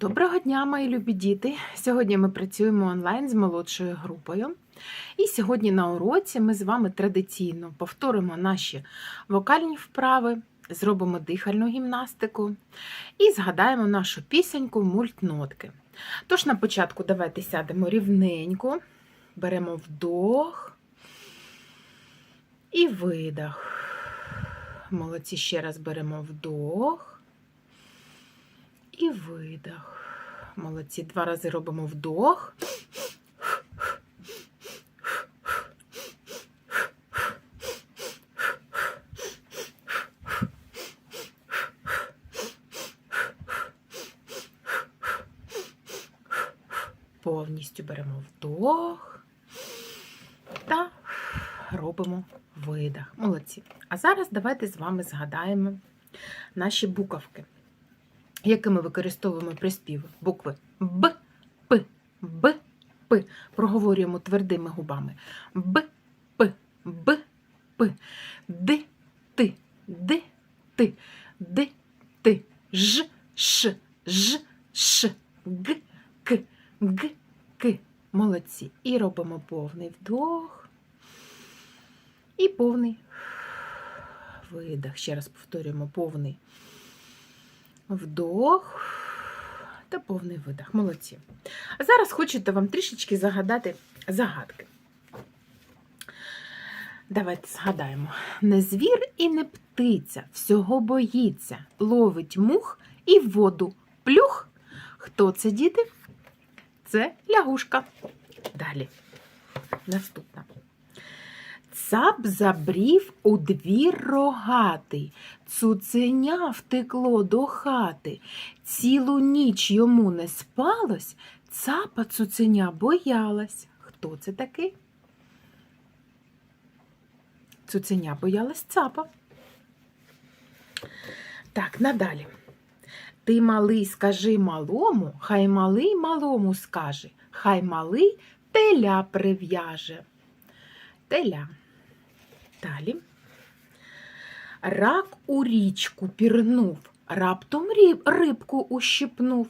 Доброго дня, мої любі діти! Сьогодні ми працюємо онлайн з молодшою групою. І сьогодні на уроці ми з вами традиційно повторимо наші вокальні вправи, зробимо дихальну гімнастику і згадаємо нашу пісеньку мультнотки. Тож на початку давайте сядемо рівненько, беремо вдох і видох. Молодці, ще раз беремо вдох і видох. Молодці. Два рази робимо вдох. Повністю беремо вдох та робимо видох. Молодці. А зараз давайте з вами згадаємо наші буковки якими використовуємо приспіви букви Б, П, Б, П. Проговорюємо твердими губами. Б, П, Б, П, Д, Т, Д, Т, Д, Т, Ж, Ш, Ж, Ш, Г, К, Г, К. Молодці. І робимо повний вдох. І повний видох. Ще раз повторюємо повний вдох та повний видох. Молодці. А зараз хочете вам трішечки загадати загадки. Давайте згадаємо. Не звір і не птиця, всього боїться, ловить мух і воду плюх. Хто це, діти? Це лягушка. Далі. Наступна. Цап забрів у двір рогатий, цуценя втекло до хати. Цілу ніч йому не спалось, цапа цуценя боялась. Хто це такий? Цуценя боялась цапа. Так, надалі. Ти малий, скажи малому, хай малий малому скаже, хай малий теля прив'яже. Теля. Далі. Рак у річку пірнув, раптом рибку ущипнув.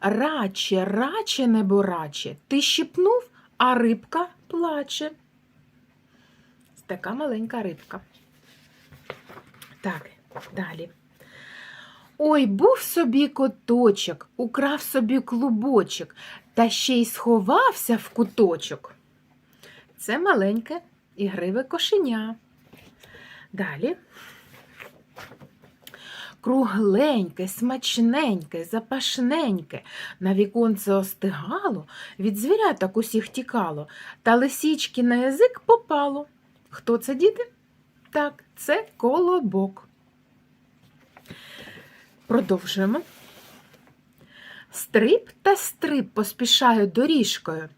Раче, раче, небораче, ти щипнув, а рибка плаче. Така маленька рибка. Так, далі. Ой, був собі коточок, украв собі клубочок, та ще й сховався в куточок. Це маленьке ігриве кошеня. Далі. Кругленьке, смачненьке, запашненьке, на віконце остигало, від звіряток усіх тікало, та лисічки на язик попало. Хто це, діти? Так, це колобок. Продовжуємо. Стрип та стрип поспішаю доріжкою.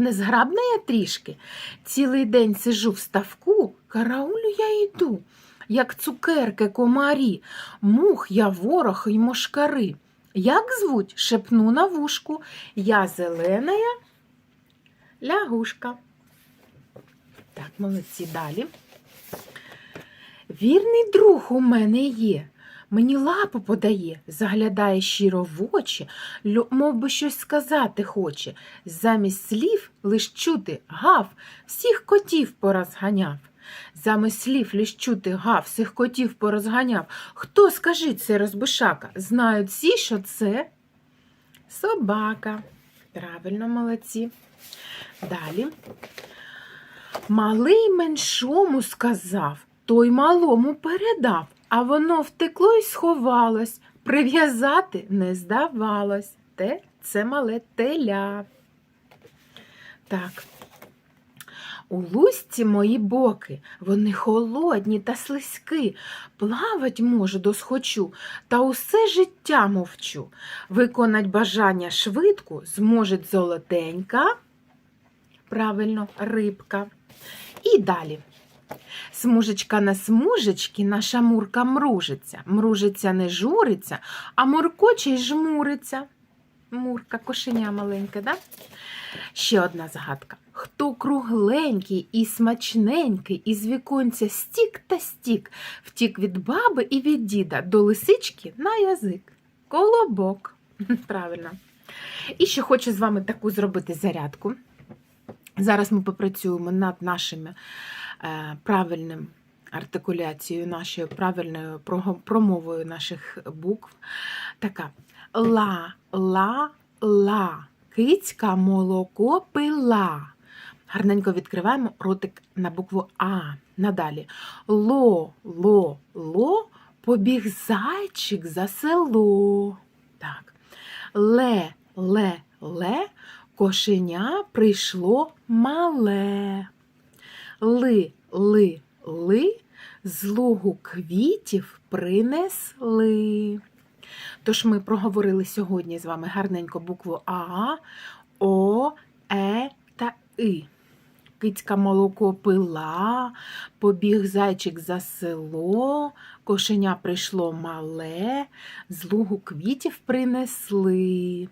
Незграбна я трішки, цілий день сижу в ставку, караулю я йду, як цукерки комарі, мух я ворог й мошкари. Як звуть, шепну на вушку, я зеленая лягушка. Так, молодці далі. Вірний друг у мене є. Мені лапу подає, заглядає щиро в очі, мов би щось сказати хоче. Замість слів лиш чути гав, всіх котів порозганяв. Замість слів лиш чути гав, всіх котів порозганяв. Хто, скажіть, це розбишака? Знають всі, що це собака. Правильно, молодці. Далі. Малий меншому сказав, той малому передав а воно втекло і сховалось, прив'язати не здавалось. Те це мале теля. Так. У лузці мої боки, вони холодні та слизькі, плавать можу досхочу, та усе життя мовчу. Виконать бажання швидко зможе золотенька, правильно, рибка. І далі. Смужечка на смужечки наша мурка мружиться. Мружиться не журиться, а муркоче й жмуриться. Мурка, кошеня маленьке, да? Ще одна загадка. Хто кругленький і смачненький, із віконця стік та стік, втік від баби і від діда до лисички на язик. Колобок. Правильно. І ще хочу з вами таку зробити зарядку. Зараз ми попрацюємо над нашими правильним артикуляцією, нашою правильною промовою наших букв. Така ла, ла, ла. Кицька молоко пила. Гарненько відкриваємо ротик на букву А. Надалі. Ло, ло, ло, побіг зайчик за село. Так. Ле, ле, ле, кошеня прийшло мале. Ли, ли, ли, з лугу квітів принесли. Тож ми проговорили сьогодні з вами гарненько букву А, О, Е та И. Кицька молоко пила, побіг зайчик за село, кошеня прийшло мале, з лугу квітів принесли.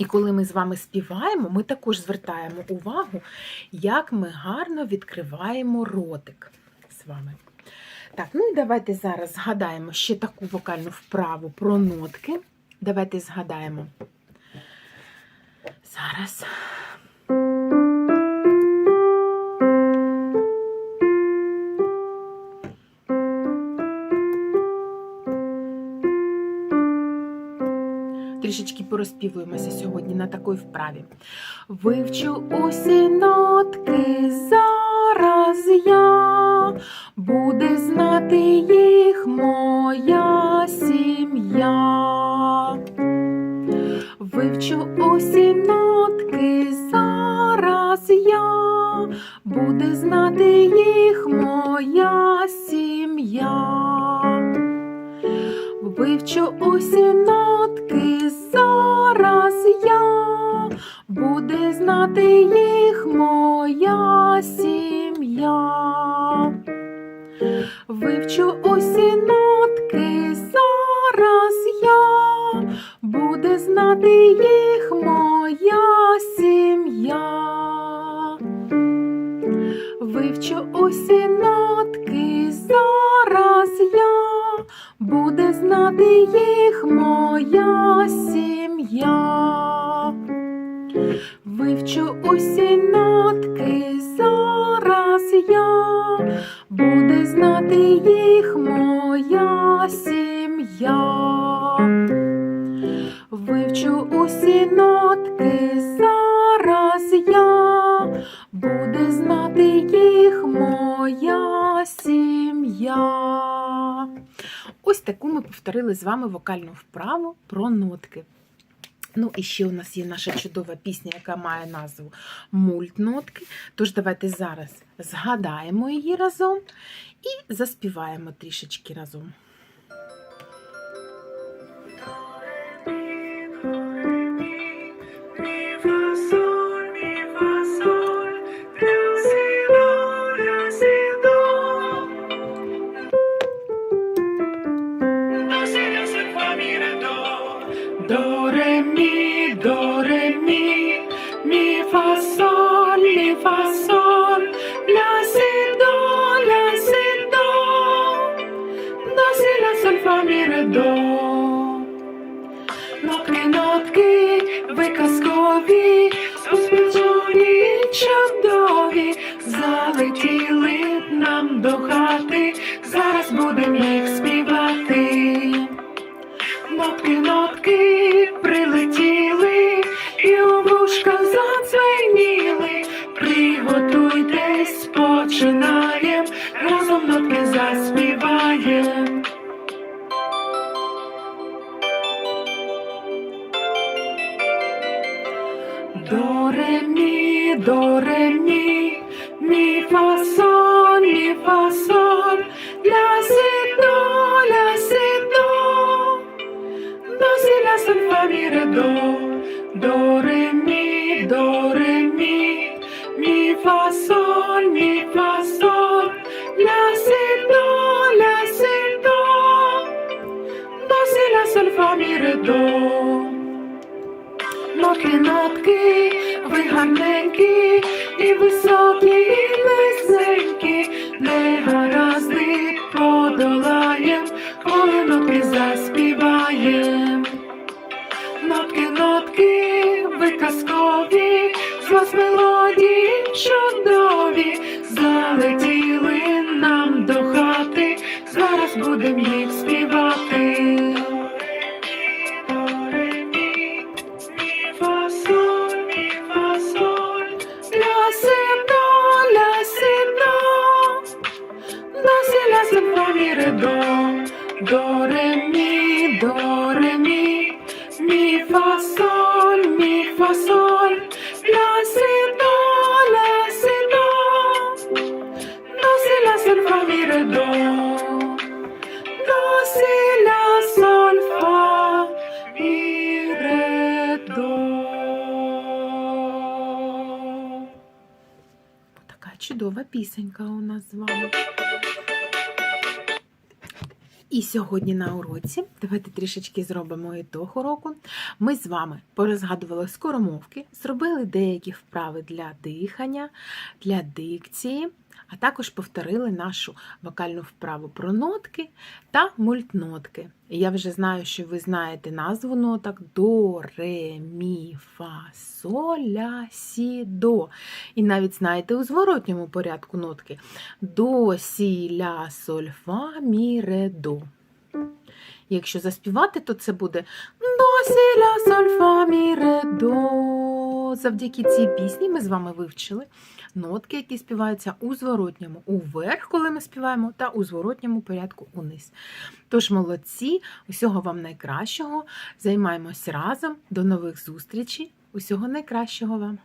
І коли ми з вами співаємо, ми також звертаємо увагу, як ми гарно відкриваємо ротик з вами. Так, ну і давайте зараз згадаємо ще таку вокальну вправу про нотки. Давайте згадаємо. Зараз. Трішечки порозпівуємося сьогодні на такій вправі. Вивчу усі нотки зараз я, буде знати буде знати їх моя сім'я. Вивчу усі нотки зараз я, буде знати їх моя сім'я. Вивчу усі нотки зараз я, буде знати їх моя сім'я. Вивчу усі нотки зараз я, буде знати їх моя сім'я. Вивчу усі нотки зараз я, буде знати їх моя сім'я. Ось таку ми повторили з вами вокальну вправу про нотки. Ну, і ще у нас є наша чудова пісня, яка має назву Мультнотки. Тож давайте зараз згадаємо її разом і заспіваємо трішечки разом. Зараз будем їх співати. Нотки, нотки прилетіли і у вушках задзвеніли. Приготуйтесь, починаєм, разом нотки заспіваєм. До ре мі, до ре мі фа do do re mi do re mi mi fa sol mi fa sol la si do la si do do si la sol fa mi re do Нотки, нотки, ви і високі, і низенькі, негаразди подолаєм, коли нотки заспіваєм. Нотки, нотки, ви казкові, з вас мелодії чудові, залетіли нам до хати, зараз будем їх співати. До, ре, мі, фа, чудова пісенька у нас з вами. І сьогодні на уроці, давайте трішечки зробимо і того уроку. Ми з вами порозгадували скоромовки, зробили деякі вправи для дихання, для дикції, а також повторили нашу вокальну вправу про нотки та мультнотки. Я вже знаю, що ви знаєте назву ноток до, ре, мі, фа, соль, ля, сі, до. І навіть знаєте у зворотньому порядку нотки до, сі, ля, соль, фа, мі, ре, до. Якщо заспівати, то це буде до, сі, ля, соль, фа, мі, ре, до. Завдяки цій пісні ми з вами вивчили нотки, які співаються у зворотньому уверх, коли ми співаємо, та у зворотньому порядку униз. Тож, молодці, усього вам найкращого. Займаємось разом. До нових зустрічей. Усього найкращого вам!